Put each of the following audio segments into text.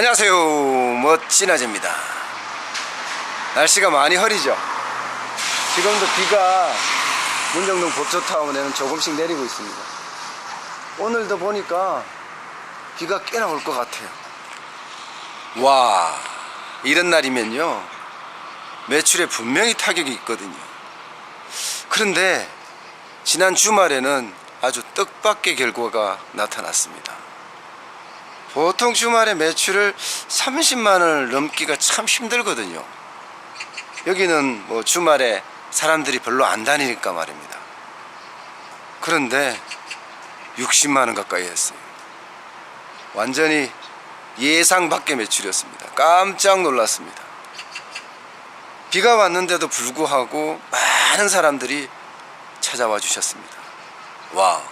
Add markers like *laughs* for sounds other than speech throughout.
안녕하세요. 멋진 아재입니다. 날씨가 많이 흐리죠? 지금도 비가 문정동 법조타운에는 조금씩 내리고 있습니다. 오늘도 보니까 비가 꽤나 올 것 같아요. 와 이런 날이면요. 매출에 분명히 타격이 있거든요. 그런데 지난 주말에는 아주 뜻밖의 결과가 나타났습니다 보통 주말에 매출을 30만 원을 넘기가 참 힘들거든요. 여기는 뭐 주말에 사람들이 별로 안 다니니까 말입니다. 그런데 60만 원 가까이 했어요. 완전히 예상 밖의 매출이었습니다. 깜짝 놀랐습니다. 비가 왔는데도 불구하고 많은 사람들이 찾아와 주셨습니다. 와.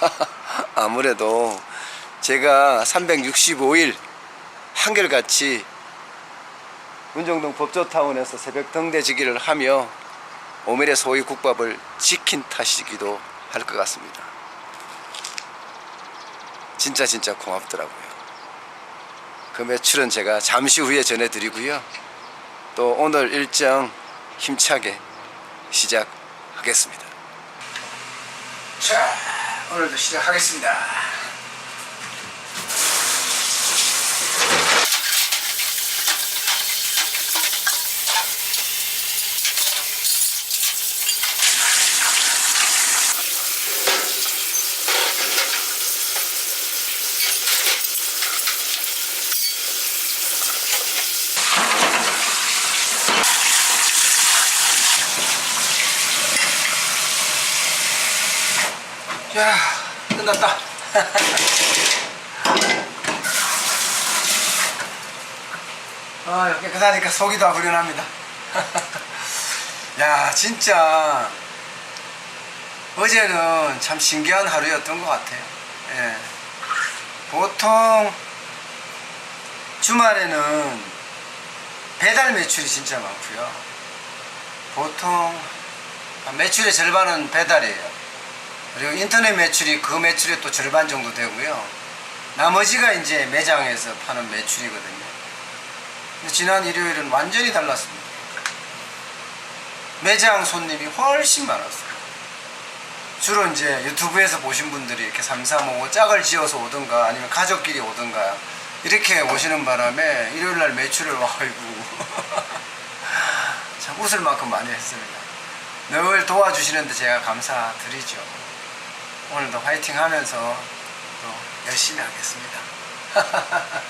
*laughs* 아무래도 제가 365일 한결같이 문정동 법조타운에서 새벽 등대지기를 하며 오늘의 소위 국밥을 지킨 탓이기도 할 것 같습니다. 진짜 진짜 고맙더라고요. 그 매출은 제가 잠시 후에 전해드리고요. 또 오늘 일정 힘차게 시작하겠습니다. 자, 오늘도 시작하겠습니다. 야, 끝났다. *laughs* 아, 깨끗하니까 속이 다 후련합니다. *laughs* 야, 진짜 어제는 참 신기한 하루였던 것 같아요. 예. 보통 주말에는 배달 매출이 진짜 많고요. 보통 매출의 절반은 배달이에요. 그리고 인터넷 매출이 그 매출의 또 절반 정도 되고요. 나머지가 이제 매장에서 파는 매출이거든요. 지난 일요일은 완전히 달랐습니다. 매장 손님이 훨씬 많았어요. 주로 이제 유튜브에서 보신 분들이 이렇게 삼삼오오 짝을 지어서 오든가 아니면 가족끼리 오든가 이렇게 오시는 바람에 일요일날 매출을 *laughs* 아이고 참 웃을 만큼 많이 했습니다. 늘 도와주시는데 제가 감사드리죠. 오늘도 화이팅 하면서 또 열심히 하겠습니다. *laughs*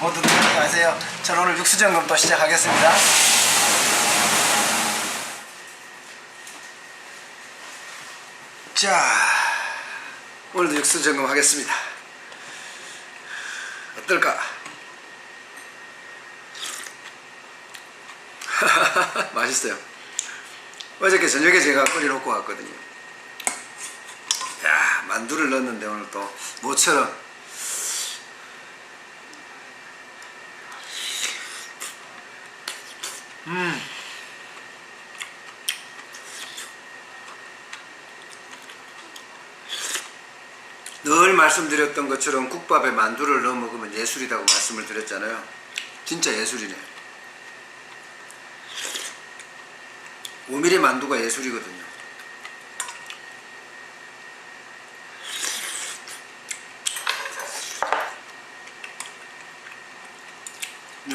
모두들 안녕하세요. 저는 오늘 육수점검 또 시작하겠습니다. 자, 오늘도 육수점검 하겠습니다. 어떨까? *laughs* 맛있어요. 어저께 저녁에 제가 끓여 놓고 왔거든요. 야 만두를 넣었는데 오늘 또 모처럼 음. 늘 말씀드렸던 것처럼 국밥에 만두를 넣어 먹으면 예술이라고 말씀을 드렸잖아요. 진짜 예술이네. 5mm 만두가 예술이거든요.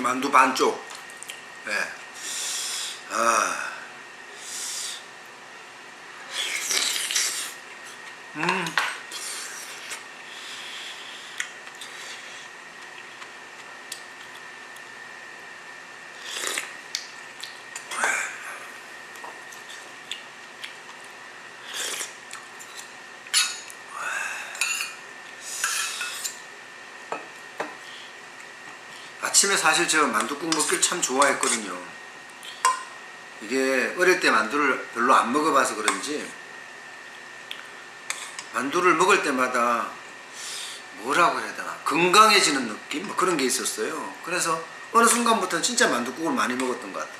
만두 반쪽. 네. 아. 음. 아침에 사실 저 만두국 먹기를 참 좋아했거든요. 이게 어릴 때 만두를 별로 안 먹어봐서 그런지 만두를 먹을 때마다 뭐라고 해야 되나 건강해지는 느낌 뭐 그런 게 있었어요. 그래서 어느 순간부터는 진짜 만두국을 많이 먹었던 것 같아요.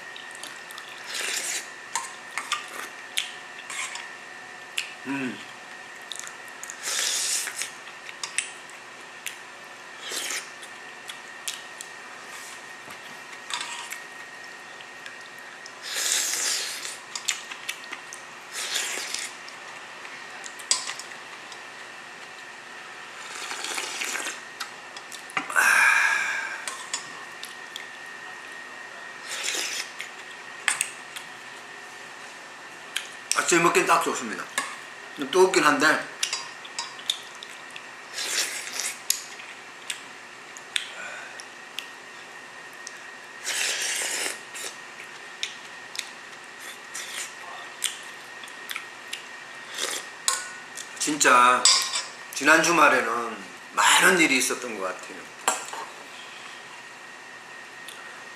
음. 아침에 먹기엔 딱 좋습니다. 좀 뜨겁긴 한데 진짜 지난 주말에는 많은 일이 있었던 것 같아요.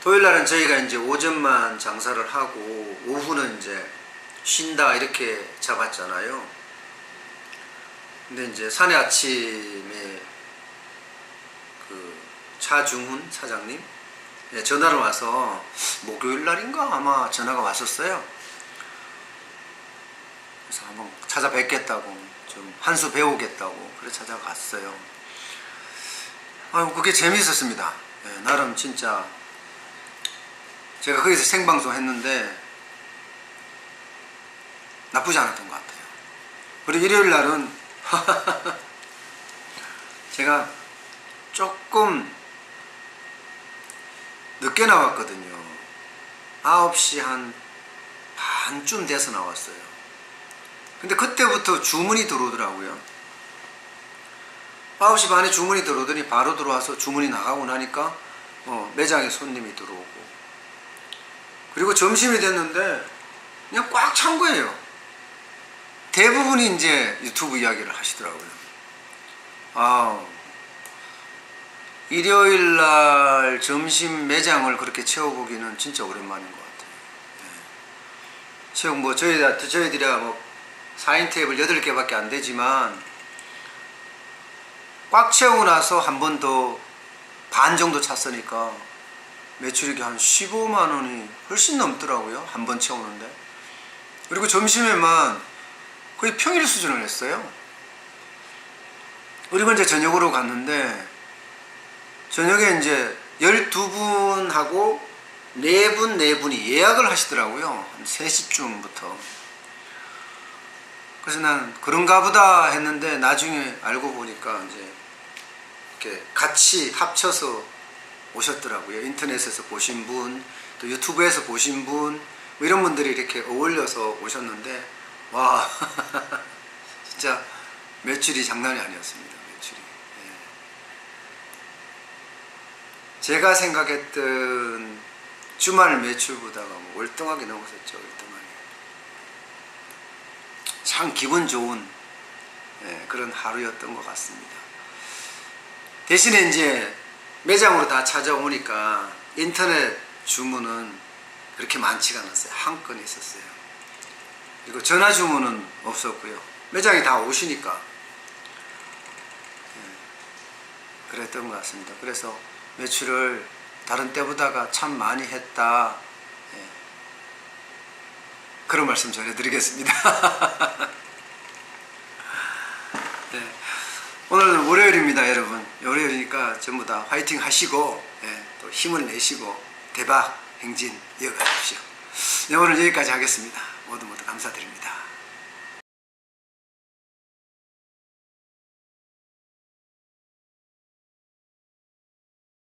토요일 날은 저희가 이제 오전만 장사를 하고 오후는 이제 쉰다 이렇게 잡았잖아요. 근데 이제 사내 아침에 그 차중훈 사장님 예, 전화를 와서 목요일 날인가 아마 전화가 왔었어요. 그래서 한번 찾아뵙겠다고 좀 한 수 배우겠다고 그래 찾아갔어요. 아유 그게 재미있었습니다. 예, 나름 진짜 제가 거기서 생방송 했는데 나쁘지 않았던 것 같아요. 그리고 일요일 날은 *laughs* 제가 조금 늦게 나왔거든요. 9시 한 반쯤 돼서 나왔어요. 근데 그때부터 주문이 들어오더라고요. 9시 반에 주문이 들어오더니 바로 들어와서 주문이 나가고 나니까 어, 매장에 손님이 들어오고 그리고 점심이 됐는데 그냥 꽉 찬 거예요. 대부분이 이제 유튜브 이야기를 하시더라고요. 아, 일요일 날 점심 매장을 그렇게 채워보기는 진짜 오랜만인 것 같아요. 네. 채용 뭐 저희 저희들이야 뭐 4인 테이블 8개밖에 안 되지만 꽉 채우고 나서 한 번 더 반 정도 찼으니까 매출이 한 15만 원이 훨씬 넘더라고요. 한 번 채우는데. 그리고 점심에만 거의 평일 수준을 했어요. 그리고 이제 저녁으로 갔는데 저녁에 이제 12분하고 4분, 4분이 예약을 하시더라고요. 한 3시쯤부터. 그래서 난 그런가 보다 했는데 나중에 알고 보니까 이제 이렇게 같이 합쳐서 오셨더라고요. 인터넷에서 보신 분, 또 유튜브에서 보신 분, 뭐 이런 분들이 이렇게 어울려서 오셨는데, 와, *laughs* 진짜 매출이 장난이 아니었습니다. 매출이. 예. 제가 생각했던 주말 매출보다가 뭐 월등하게 넘었었죠. 월등하게. 참 기분 좋은 예, 그런 하루였던 것 같습니다. 대신에 이제 매장으로 다 찾아오니까 인터넷 주문은 그렇게 많지가 않았어요. 한 건이 있었어요. 그리고 전화 주문은 없었고요. 매장에 다 오시니까 예, 그랬던 것 같습니다. 그래서 매출을 다른 때보다가 참 많이 했다. 예, 그런 말씀 전해드리겠습니다. *laughs* 네. 오늘 월요일입니다, 여러분. 월요일이니까 전부 다 화이팅 하시고, 예, 또 힘을 내시고, 대박 행진 이어가십시오. 네, 오늘 여기까지 하겠습니다. 모두 모두 감사드립니다.